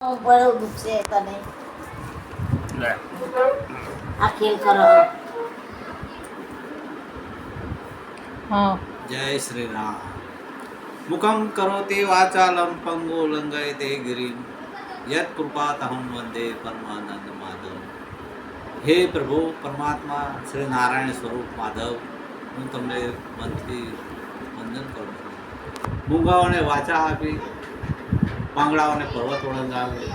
બહુ દુખશે તને આ ખેલ કરો હા જય શ્રી રામ મુખમ કરોતિ વાચાલમ પંગો લંગાય તે ગિરિમ યત કૃપાતહમ વંદે પરમાનંદ માધવ હે પ્રભુ પરમાત્મા શ્રી નારાયણ સ્વરૂપ માધવ હું તમને મનથી વંદન કરું છું મૂંગાઓને વાચા આપી પાંગડાઓને પર્વત ઓળંગાવે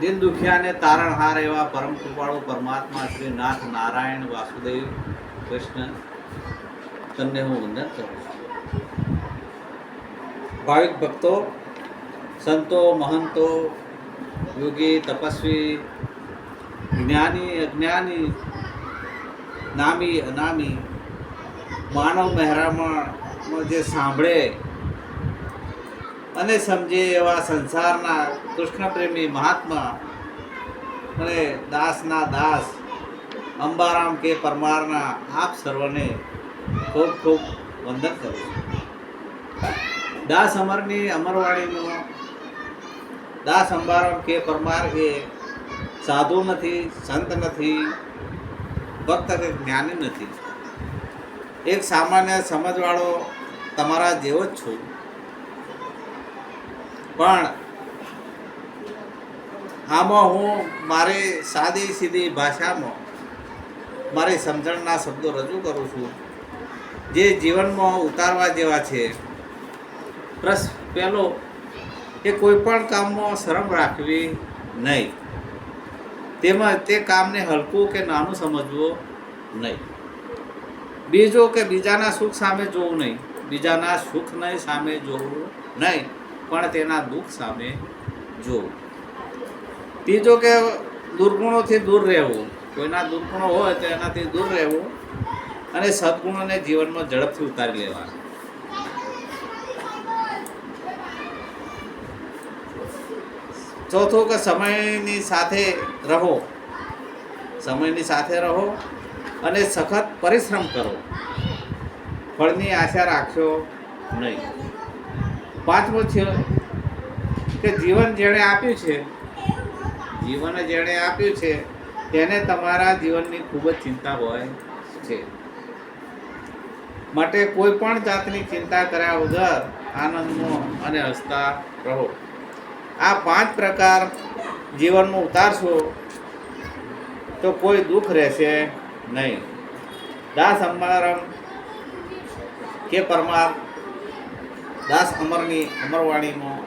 દિન દુખિયાને તારણહાર એવા પરમ કૃપાળુ પરમાત્મા શ્રી નાથ નારાયણ વાસુદેવ કૃષ્ણ. તમને હું વંદન કરું છું. ભાવિક ભક્તો, સંતો, મહંતો, યોગી, તપસ્વી, જ્ઞાની, અજ્ઞાની, નામી, અનામી, માનવ મહેરામણ જે સાંભળે અને સમજે એવા સંસારના કૃષ્ણ પ્રેમી મહાત્મા અને દાસના દાસ, અંબારામ કે પરમારના આપ સર્વને ખૂબ ખૂબ વંદન કરું છું. દાસ અમરની અમરવાણીનો, દાસ અંબારામ કે પરમાર એ સાધુ નથી, સંત નથી, ભક્ત કે જ્ઞાની નથી. એક સામાન્ય સમજવાળો તમારા જેવો જ છું. પણ આમાં હું મારી સાદી સીધી ભાષામાં મારી સમજણના શબ્દો રજૂ કરું છું. જે જીવનમાં ઉતારવા જેવા છે. પ્લસ પહેલો કે કોઈ પણ કામમાં શરમ રાખવી નહીં. તેમજ તે કામને હલકું કે નાનું સમજવું નહીં. બીજો કે બીજાના સુખ સામે જોવું નહીં. બીજાના સુખ નહીં સામે જોવું નહીં. પણ તેના દુઃખ સામે જોવું ત્રીજો કે દુર્ગુણોથી દૂર રહેવું. કોઈના દુર્ગુણો હોય તો એનાથી દૂર રહેવું અને સદગુણોને જીવનમાં ઝડપથી ઉતારી લેવા. ચોથું કે સમયની સાથે રહો. સમયની સાથે રહો અને સખત પરિશ્રમ કરો. ફળની આશા રાખશો નહીં. પાંચમું છે. કે જીવન જેણે આપ્યું છે, જીવન જેણે આપ્યું છે, તેને તમારા જીવનની ખૂબ જ ચિંતા હોય છે. માટે કોઈ પણ જાતની ચિંતા કર્યા વગર આનંદનો અને હસતા રહો. આ પાંચ પ્રકાર જીવનમાં ઉતારશો તો કોઈ દુઃખ રહેશે નહીં. દાસ અમરમ કે પરમાર દાસ અમરની અમરવાણીનો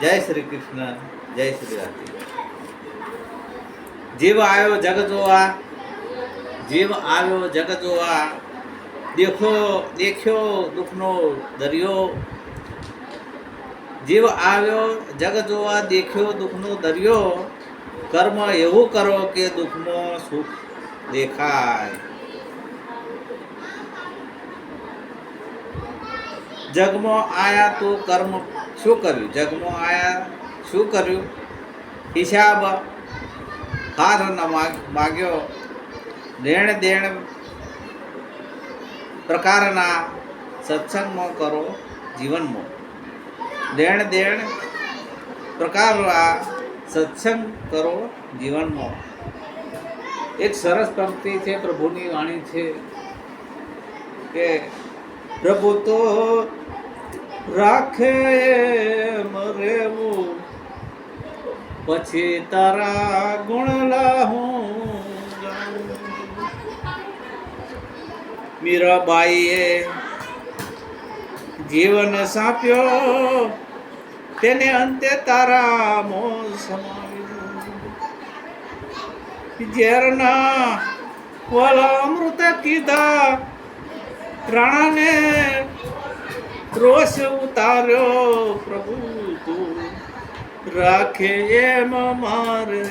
જય શ્રી કૃષ્ણ, જય શ્રી રાધે. જીવ આવ્યો જગ જોવા, જીવ આવ્યો જગ જોવા, દેખો, દેખ્યો દુઃખનો દરિયો. જીવ આવ્યો જગ જોવા, દેખ્યો દુઃખનો દરિયો. કર્મ એવું કરો કે દુઃખનો સુખ દેખાય. જગમાં આયા તો કર્મ શું કર્યું? જગમાં આયા શું કર્યું? હિસાબ હાથ ન માગ- માગ્યો. દેણ દેણ પ્રકારના સત્સંગમાં કરો, જીવનમાં. દેણ દેણ પ્રકારના સત્સંગ કરો, જીવનમાં. એક સરસ પંક્તિ છે, પ્રભુની વાણી છે કે પ્રભુ તો રાખે મરેવું પછી તારા ગુણ લાહું. મીરાબાઈએ જીવન સાપ્યો, તેને અંતે તારા મો સમાવ્યું ઝેરના વાલા અમૃત કીધા, રાણાને રોષ ઉતાર્યો પ્રભુ તું. રાખે એમ મારે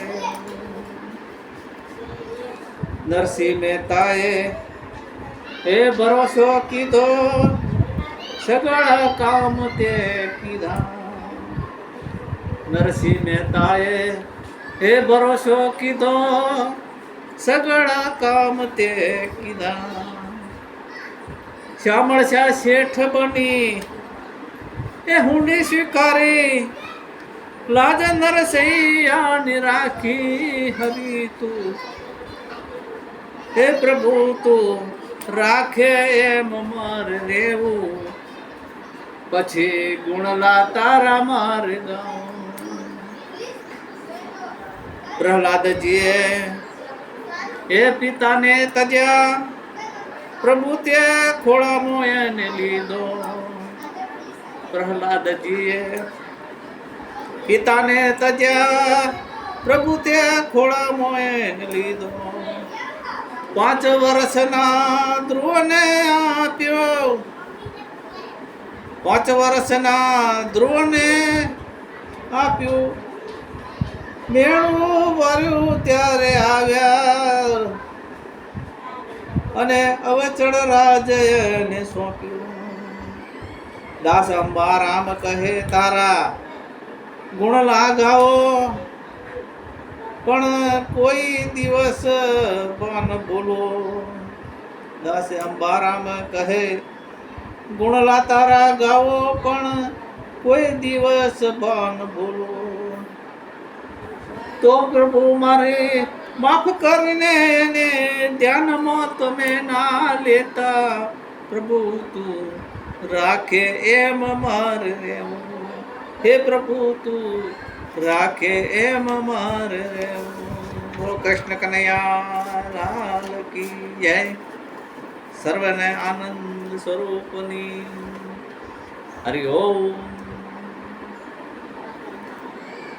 નરસિંહ મહેતાએ એ ભરોસો કીધો, સગળ કામ તે કીધા. નરસિંહ મહેતાએ એ ભરોસો કીધો, સગળ કામ તે કીધા. શ્યામળ શાહ શેઠ બની. એ હુંડી સ્વીકારી. લાજ નરસૈયાની રાખી હરી તું. હે પ્રભુ તું, રાખે એમ મારે રેવું પછી ગુણલા તારા મારે ગાઉં. પ્રહલાદજીએ એ પિતાને તજ્યા. પ્રભુ તે ખોળામો એને લીધો. પ્રહલાદજીએ પિતાને તજ્યા પ્રભુ તે ખોળામો એને લીધો. પાંચ વર્ષના ધ્રુવને આપ્યો. પાંચ વર્ષના ધ્રુવને આપ્યું. મેળું ભર્યું ત્યારે આવ્યા. અને અવચળ રાજયને સોંપ્યું. દાસ અંબા રામ કહે, તારા ગુણ લાગાવો, પણ કોઈ દિવસ પણ બોલો. દાસ અંબારામ કહે, ગુણલા તારા ગાવો, પણ કોઈ દિવસ પણ બોલો. તો પ્રભુ મારે માફ કરીને ધ્યાનમાં તમે ના લેતા. પ્રભુ, તું રાખે એમ મારે રહેવું. હે પ્રભુ, તું રાખે એમ મારે રહેવું. બોલો કૃષ્ણ કનૈયા, લાલ કી જય. સર્વને આનંદ સ્વરૂપની. હરિ ઓમ.